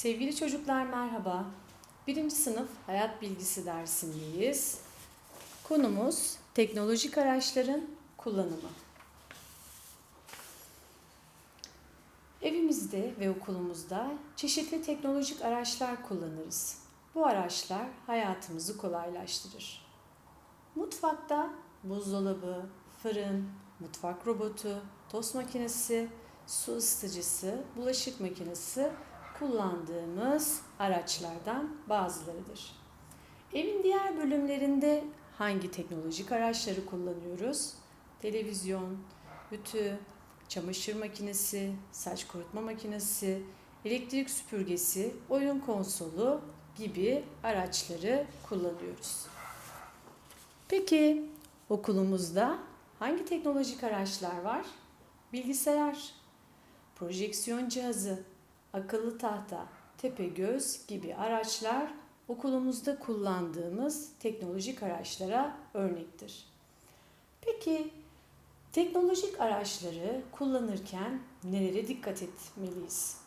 Sevgili çocuklar merhaba. Birinci sınıf hayat bilgisi dersindeyiz. Konumuz teknolojik araçların kullanımı. Evimizde ve okulumuzda çeşitli teknolojik araçlar kullanırız. Bu araçlar hayatımızı kolaylaştırır. Mutfakta buzdolabı, fırın, mutfak robotu, tost makinesi, su ısıtıcısı, bulaşık makinesi kullandığımız araçlardan bazılarıdır. Evin diğer bölümlerinde hangi teknolojik araçları kullanıyoruz? Televizyon, ütü, çamaşır makinesi, saç kurutma makinesi, elektrik süpürgesi, oyun konsolu gibi araçları kullanıyoruz. Peki okulumuzda hangi teknolojik araçlar var? Bilgisayar, projeksiyon cihazı, akıllı tahta, tepe göz gibi araçlar okulumuzda kullandığımız teknolojik araçlara örnektir. Peki teknolojik araçları kullanırken nelere dikkat etmeliyiz?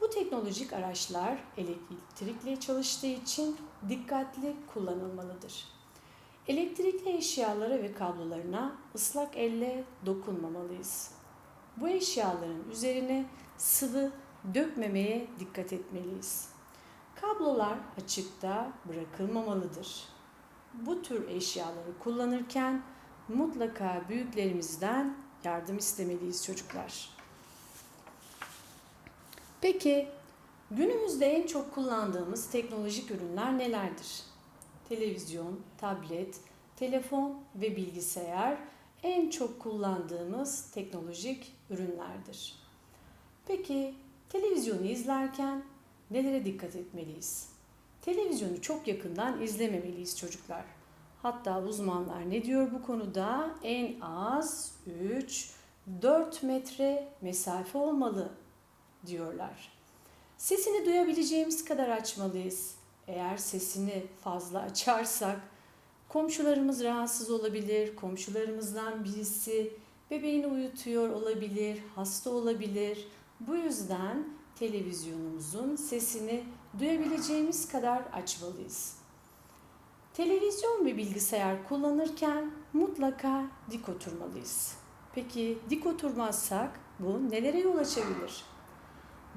Bu teknolojik araçlar elektrikle çalıştığı için dikkatli kullanılmalıdır. Elektrikli eşyalara ve kablolarına ıslak elle dokunmamalıyız. Bu eşyaların üzerine sıvı dökmemeye dikkat etmeliyiz. Kablolar açıkta bırakılmamalıdır. Bu tür eşyaları kullanırken mutlaka büyüklerimizden yardım istemeliyiz çocuklar. Peki günümüzde en çok kullandığımız teknolojik ürünler nelerdir? Televizyon, tablet, telefon ve bilgisayar en çok kullandığımız teknolojik ürünlerdir. Peki televizyonu izlerken nelere dikkat etmeliyiz? Televizyonu çok yakından izlememeliyiz çocuklar. Hatta uzmanlar ne diyor bu konuda? En az 3-4 metre mesafe olmalı diyorlar. Sesini duyabileceğimiz kadar açmalıyız. Eğer sesini fazla açarsak komşularımız rahatsız olabilir, komşularımızdan birisi bebeğini uyutuyor olabilir, hasta olabilir. Bu yüzden televizyonumuzun sesini duyabileceğimiz kadar açmalıyız. Televizyon ve bilgisayar kullanırken mutlaka dik oturmalıyız. Peki dik oturmazsak bu nelere yol açabilir?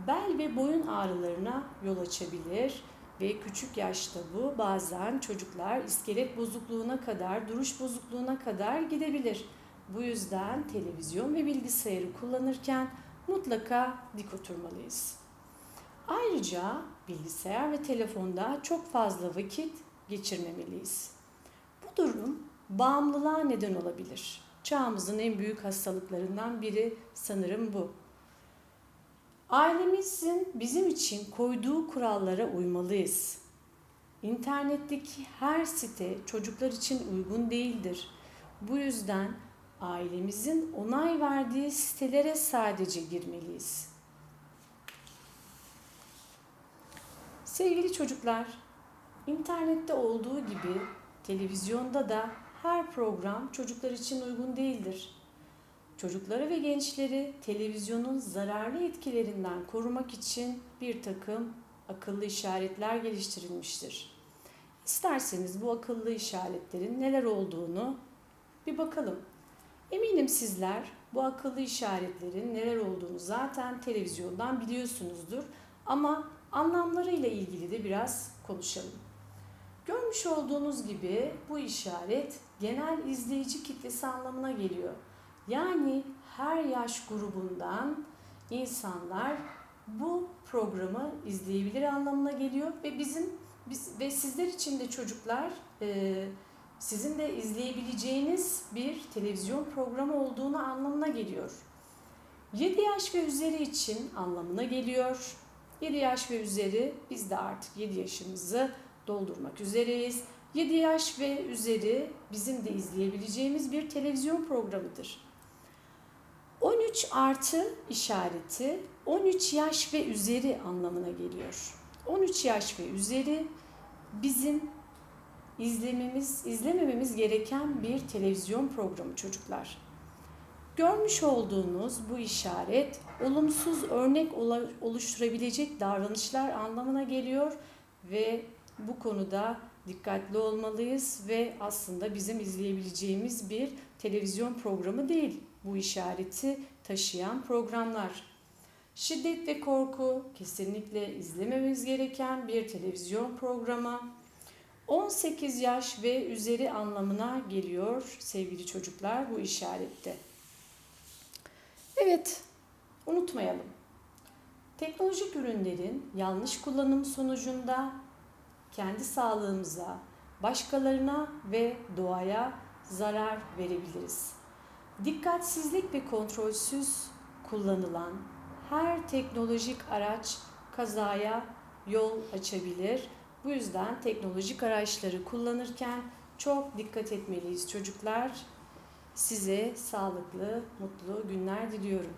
Bel ve boyun ağrılarına yol açabilir ve küçük yaşta bu bazen çocuklar iskelet bozukluğuna kadar, duruş bozukluğuna kadar gidebilir. Bu yüzden televizyon ve bilgisayarı kullanırken mutlaka dik oturmalıyız. Ayrıca bilgisayar ve telefonda çok fazla vakit geçirmemeliyiz. Bu durum bağımlılığa neden olabilir. Çağımızın en büyük hastalıklarından biri sanırım bu. Ailemizin bizim için koyduğu kurallara uymalıyız. İnternetteki her site çocuklar için uygun değildir. Bu yüzden ailemizin onay verdiği sitelere sadece girmeliyiz. Sevgili çocuklar, internette olduğu gibi televizyonda da her program çocuklar için uygun değildir. Çocukları ve gençleri televizyonun zararlı etkilerinden korumak için bir takım akıllı işaretler geliştirilmiştir. İsterseniz bu akıllı işaretlerin neler olduğunu bir bakalım. Eminim sizler bu akıllı işaretlerin neler olduğunu zaten televizyondan biliyorsunuzdur ama anlamlarıyla ilgili de biraz konuşalım. Görmüş olduğunuz gibi bu işaret genel izleyici kitlesi anlamına geliyor. Yani her yaş grubundan insanlar bu programı izleyebilir anlamına geliyor ve bizim biz ve sizler için de çocuklar e, sizin de izleyebileceğiniz bir televizyon programı olduğunu anlamına geliyor. 7 yaş ve üzeri için anlamına geliyor. 7 yaş ve üzeri biz de artık 7 yaşımızı doldurmak üzereyiz. 7 yaş ve üzeri bizim de izleyebileceğimiz bir televizyon programıdır. 13 artı işareti 13 yaş ve üzeri anlamına geliyor. 13 yaş ve üzeri bizim izlememiz, izlemememiz gereken bir televizyon programı çocuklar. Görmüş olduğunuz bu işaret olumsuz örnek oluşturabilecek davranışlar anlamına geliyor ve bu konuda dikkatli olmalıyız ve aslında bizim izleyebileceğimiz bir televizyon programı değil bu işareti taşıyan programlar. Şiddet ve korku kesinlikle izlememiz gereken bir televizyon programı. 18 yaş ve üzeri anlamına geliyor sevgili çocuklar bu işarette. Evet, unutmayalım. Teknolojik ürünlerin yanlış kullanım sonucunda kendi sağlığımıza, başkalarına ve doğaya zarar verebiliriz. Dikkatsizlik ve kontrolsüz kullanılan her teknolojik araç kazaya yol açabilir. Bu yüzden teknolojik araçları kullanırken çok dikkat etmeliyiz çocuklar. Size sağlıklı, mutlu günler diliyorum.